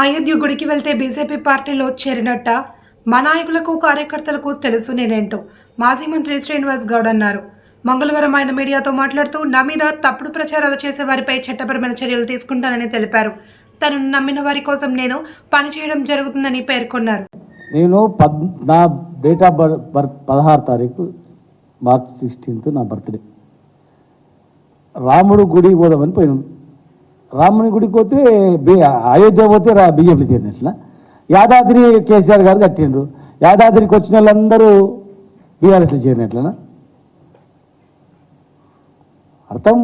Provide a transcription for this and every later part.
అయోధ్య గుడికి వెళ్తే బీజేపీ పార్టీలో చేరినట్ట మా నాయకులకు కార్యకర్తలకు తెలుసు నేనేంటో. మాజీ మంత్రి శ్రీనివాస్ గౌడ్ అన్నారు. మంగళవారం ఆయన మీడియాతో మాట్లాడుతూ నా మీద తప్పుడు ప్రచారాలు చేసే వారిపై చట్టపరమైన చర్యలు తీసుకుంటానని తెలిపారు. తను నమ్మిన వారి కోసం నేను పనిచేయడం జరుగుతుందని పేర్కొన్నారు. నేను పద్ నా డేట్ ఆఫ్ బర్త్ బర్త్ పదహారు తారీఖు మార్చ్ సిక్స్టీన్త్ నా బర్త్డే. రాముడు గుడి పోదామని పోయినాం రాముని గుడికి పోతే బి అయోధ్య పోతే రా బీజేపీ చేరినట్ల యాదాద్రి కేసీఆర్ గారు కట్టిండ్రు. యాదాద్రికి వచ్చిన వాళ్ళందరూ బీఆర్ఎస్లో చేరినట్లనా? అర్థం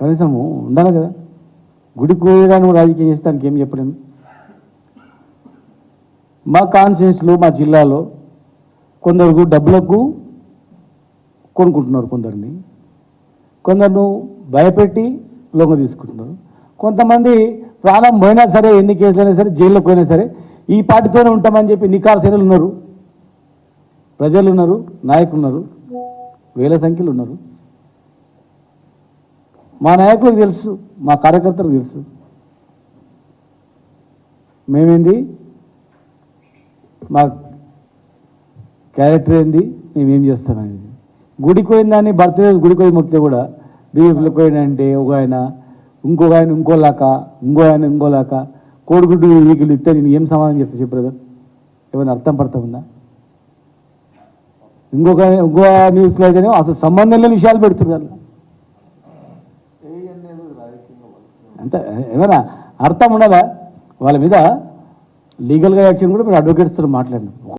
కనీసము ఉండాలి కదా. గుడికి పోయడానికి రాజకీయం చేస్తానికి ఏం చెప్పలేము. మా కాన్షియస్లో మా జిల్లాలో కొందరు డబ్బులకు కొనుక్కుంటున్నారు కొందరిని. కొందరు భయపెట్టి లొంగ తీసుకుంటున్నారు. కొంతమంది ప్రాణం పోయినా సరే ఎన్ని కేసులైనా సరే జైల్లోకి పోయినా సరే ఈ పార్టీతోనే ఉంటామని చెప్పి నికార్సైనలు ఉన్నారు. ప్రజలు ఉన్నారు నాయకులు ఉన్నారు వేల సంఖ్యలో ఉన్నారు. మా నాయకులకు తెలుసు మా కార్యకర్తలకు తెలుసు. మేమేంది? మా క్యారెక్టర్ ఏంది? మేమేం చేస్తామనేది గుడికి పోయిందని భర్త బర్త్డే గుడికి పోయి మొక్కితే కూడా బీజేపీలో పోయినంటే ఒక ఆయన ఇంకొక ఆయన ఇంకోలాక ఇంకో ఆయన ఇంకోలాక. కోడిగుడ్డు వీకులు ఇస్తే నేను ఏం సమాధానం చెప్తా చెప్పు బ్రదర్ ఏమైనా అర్థం పడతా ఉందా? ఇంకొక ఇంకో న్యూస్లో అయితేనే అసలు సంబంధం లేని విషయాలు పెడుతున్నారు. అంటే ఏమైనా అర్థం ఉండాలా వాళ్ళ మీద లీగల్గా యాక్షన్ కూడా మీరు అడ్వకేట్స్తో మాట్లాడినాం